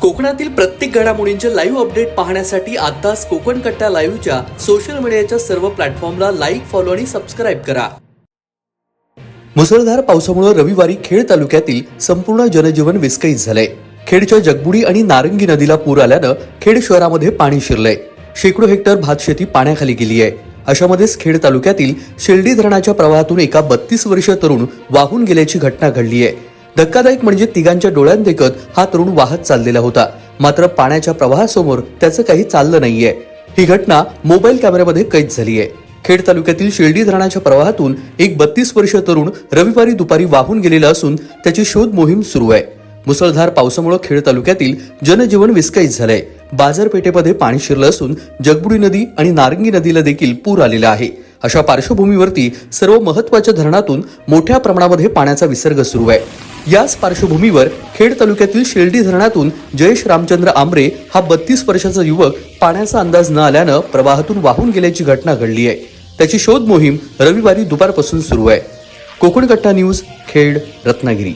कोकणातील प्रत्येक घडामोडींचे लाईव्ह अपडेट पाहण्यासाठी आताच कोकण कट्टा लाईव्हच्या सोशल मीडियाच्या सर्व प्लॅटफॉर्मला लाईक फॉलो आणि सबस्क्राईब करा. मुसळधार पावसामुळे रविवारी खेड तालुक्यातील संपूर्ण जनजीवन विस्कळीत झाले. खेडच्या जगबुडी आणि नारंगी नदीला पूर आल्यानं खेड शहरामध्ये पाणी शिरलंय. शेकडो हेक्टर भातशेती पाण्याखाली गेली आहे. अशामध्येच खेड तालुक्यातील शिर्डी धरणाच्या प्रवाहातून एका बत्तीस वर्षीय तरुण वाहून गेल्याची घटना घडली आहे. धक्कादायक म्हणजे तिघांच्या डोळ्यांदेखत हा तरुण वाहत चाललेला होता. मात्र पाण्याच्या प्रवाहासमोर त्याचं काही चाललं नाहीये. ही घटना मोबाईल कॅमेऱ्यामध्ये कैद झाली आहे खेड तालुक्यातील शिर्डी धरणाच्या प्रवाहातून एक बत्तीस वर्ष तरुण रविवारी दुपारी वाहून गेलेला असून त्याची शोध मोहीम सुरू आहे. मुसळधार पावसामुळे खेड तालुक्यातील जनजीवन विस्कळीत झालंय. बाजारपेठेमध्ये पाणी शिरलं असून जगबुडी नदी आणि नारंगी नदीला देखील पूर आलेला आहे. अशा पार्श्वभूमीवरती सर्व महत्त्वाच्या धरणातून मोठ्या प्रमाणामध्ये पाण्याचा विसर्ग सुरू आहे. याच पार्श्वभूमीवर खेड तालुक्यातील शिर्डी धरणातून जयेश रामचंद्र आंबरे हा बत्तीस वर्षाचा युवक पाण्याचा अंदाज न आल्यानं प्रवाहातून वाहून गेल्याची घटना घडली आहे. त्याची शोध मोहीम रविवारी दुपारपासून सुरू आहे. कोकण कट्टा न्यूज खेड रत्नागिरी.